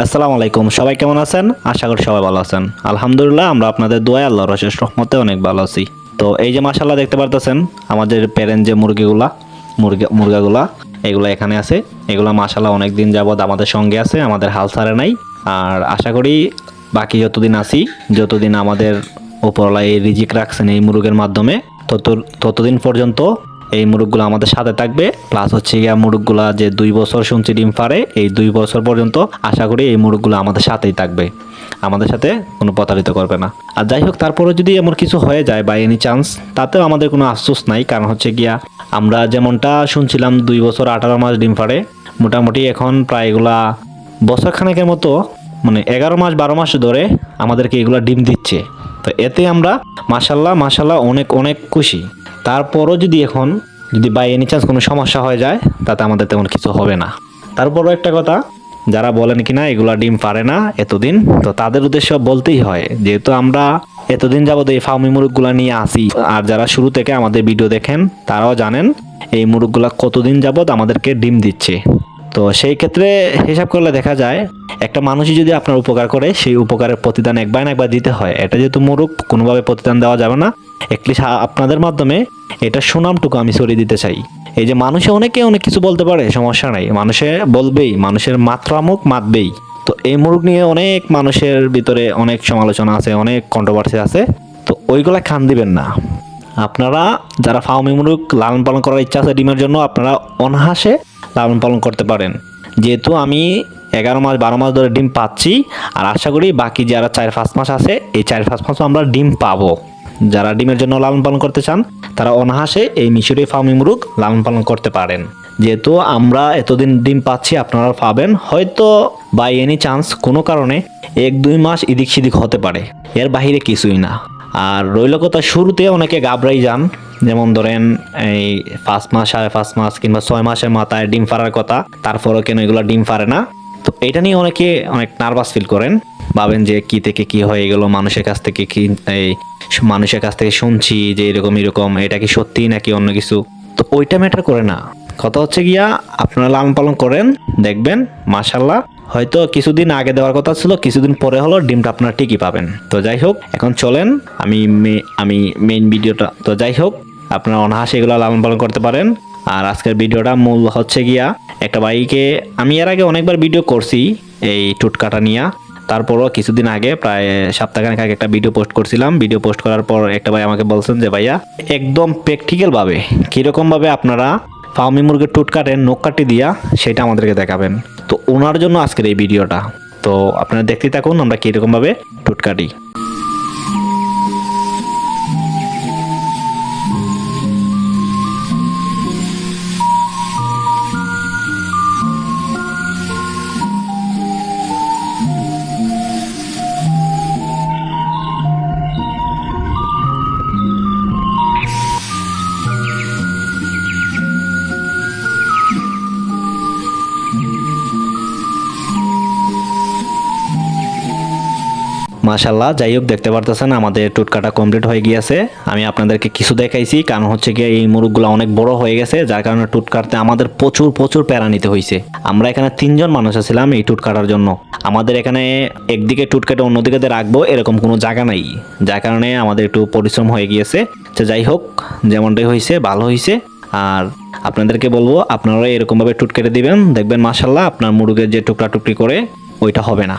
আসসালামু আলাইকুম। সবাই কেমন আছেন? আশা করি সবাই ভালো আছেন। আলহামদুলিল্লাহ, আমরা আপনাদের দোয়া আল্লাহর রশেষ রহমতে অনেক ভালো আছি। তো এই যে মাশাল্লাহ দেখতে পারতেছেন, আমাদের প্যারেন্ট যে মুরগিগুলা, মুরগা, মুরগাগুলা, এগুলো এখানে আছে। এগুলো মাশাল্লাহ অনেক দিন যাবৎ আমাদের সঙ্গে আছে, আমাদের হাল ছাড়ে নাই। আর আশা করি বাকি যতদিন আছি, যতদিন আমাদের উপরওয়ালা এই রিজিক রাখছেন এই মুরগের মাধ্যমে, তত, ততদিন পর্যন্ত এই মুরগগুলো আমাদের সাথে থাকবে। প্লাস হচ্ছে গিয়া মুরগগুলা যে দুই বছর শুনছি ডিম পারে এই দুই বছর পর্যন্ত আশা করি এই মুরগগুলো আমাদের সাথেই থাকবে। আমাদের সাথে কোনো প্রতারিত করবে না। আর যাই হোক, তারপরে যদি এমন কিছু হয়ে যায় বা এনি চান্স তাতেও আমাদের কোনো আফসোস নাই। কারণ হচ্ছে গিয়া আমরা যেমনটা শুনছিলাম দুই বছর আঠারো মাস ডিম পারে মোটামুটি এখন প্রায় এগুলা বছর খানেকের মতো মানে এগারো মাস বারো মাস ধরে আমাদেরকে এগুলা ডিম দিচ্ছে। তো এতে আমরা মাসাল্লাহ মাসাল্লাহ অনেক অনেক খুশি। তারপরও যদি এখন, যদি বাই এনি চান্স কোনো সমস্যা হয়ে যায়, তাতে আমাদের তেমন কিছু হবে না। তারপরও একটা কথা, যারা বলেন কিনা এগুলা ডিম পারে না এতদিন, তো তাদের উদ্দেশ্য বলতেই হয়, যেহেতু আমরা এতদিন যাবত এই ফার্মি মুরগগুলা নিয়ে আসি, আর যারা শুরু থেকে আমাদের ভিডিও দেখেন, তারাও জানেন, এই মুরগগুলা কতদিন যাবত আমাদেরকে ডিম দিচ্ছে। তো সেই ক্ষেত্রে হিসাব করলে দেখা যায়, একটা মানুষই যদি আপনার উপকার করে, সেই উপকারের প্রতিদান একবার না একবার দিতে হয়। এটা যেহেতু মুরুখ কোনোভাবে প্রতিদান দেওয়া যাবে না। একলিস্ট আপনাদের মাধ্যমে এটা সুনামটুকু আমি সরিয়ে দিতে চাই। এই যে মানুষে অনেকে অনেক কিছু বলতে পারে, সমস্যা নাই। মানুষে বলবেই, মানুষের মাত্রামুখ মাতবেই। তো এই মুরগ নিয়ে অনেক মানুষের ভিতরে অনেক সমালোচনা আছে, অনেক কন্ট্রোভার্সি আছে। তো ওইগুলা খান দিবেন না। আপনারা যারা ফাউমি মুরগ লালন পালন করার ইচ্ছা আছে ডিমের জন্য, আপনারা অনাহাসে লালন পালন করতে পারেন। যেহেতু আমি এগারো মাস, বারো মাস ধরে ডিম পাচ্ছি, আর আশা করি বাকি যারা চার পাঁচ মাস আছে, এই চার পাঁচ মাসও আমরা ডিম পাবো। যারা ডিমের জন্য লালন পালন করতে চান, তারা অনাহাসে এই মিশরি ফার্মি মুরগ লালন পালন করতে পারেন। যেহেতু আমরা এতদিন ডিম পাচ্ছি, আপনারা পাবেন। হয়তো বাই এনি চান্স কোনো কারণে এক দুই মাস এদিক সেদিক হতে পারে। এর বাহিরে কিছুই না। আর রইল কথা শুরুতে অনেকে গাবড়াই যান। যেমন ধরেন এই পাঁচ মাস সাড়ে পাঁচ মাস কিংবা ছয় মাসের মাথায় ডিম ফাড়ার কথা, তারপরও কেন এগুলো ডিম ফাড়ে না? তো এটা নিয়ে অনেকে অনেক নার্ভাস ফিল করেন। ভাবেন যে কি থেকে কি হয়ে গেল, মানুষের কাছ থেকে কি এই মানুষের কাছ থেকে শুনছি যে এরকম এরকম, এটা কি সত্যি নাকি অন্য কিছু? তো ওইটা ম্যাটার করে না। কথা হচ্ছে গিয়া, আপনারা লালন পালন করেন, দেখবেন মাশাল্লাহ হয়তো কিছুদিন আগে দেওয়ার কথা ছিল, কিছুদিন পরে হলো ডিমটা আপনারা ঠিকই পাবেন। তো যাই হোক, এখন চলেন, আমি আমি মেইন ভিডিওটা তো যাই হোক, আপনারা অনাহাসে এগুলো লালন পালন করতে পারেন। আর আজকের ভিডিওটা মূল হচ্ছে গিয়া, একটা বাইকে আমি এর আগে অনেকবার ভিডিও করছি এই টুটকাটা নিয়ে। তারপরও কিছুদিন আগে, প্রায় সপ্তাহখানেক আগে একটা ভিডিও পোস্ট করছিলাম। ভিডিও পোস্ট করার পর একটা ভাই আমাকে বলছেন যে, ভাইয়া, একদম প্র্যাকটিক্যালভাবে কীরকমভাবে আপনারা ফার্মি মুরগির টুটকাটের নখ কাটি দিয়া সেটা আমাদেরকে দেখাবেন। তো ওনার জন্য আজকের এই ভিডিওটা। তো আপনারা দেখতে থাকুন, আমরা কীরকমভাবে টুটকাটি মাশাল্লাহ যাই হোক, দেখতে পারতেছেন আমাদের টুটকাটা কমপ্লিট হয়ে গিয়েছে। আমি আপনাদেরকে কিছু দেখাইছি, কারণ হচ্ছে গিয়ে এই মুরগগুলো অনেক বড় হয়ে গেছে, যার কারণে টুট কাটতে আমাদের প্রচুর প্রচুর প্যারা নিতে হয়েছে আমরা এখানে তিনজন মানুষ আছিলাম এই টুট কাটার জন্য। আমাদের এখানে একদিকে টুট কেটে অন্যদিকে রাখব, এরকম কোনো জায়গা নাই। যার কারণে আমাদের একটু পরিশ্রম হয়ে গিয়েছে। তো যাই হোক, যেমনটাই হয়েছে ভালো হয়েছে আর আপনাদেরকে বলব আপনারা এরকমভাবে টুট কেটে দিবেন। দেখবেন মাশাল্লাহ আপনার মুরগের যে টুকরা টুকরি করে, ওইটা হবে না।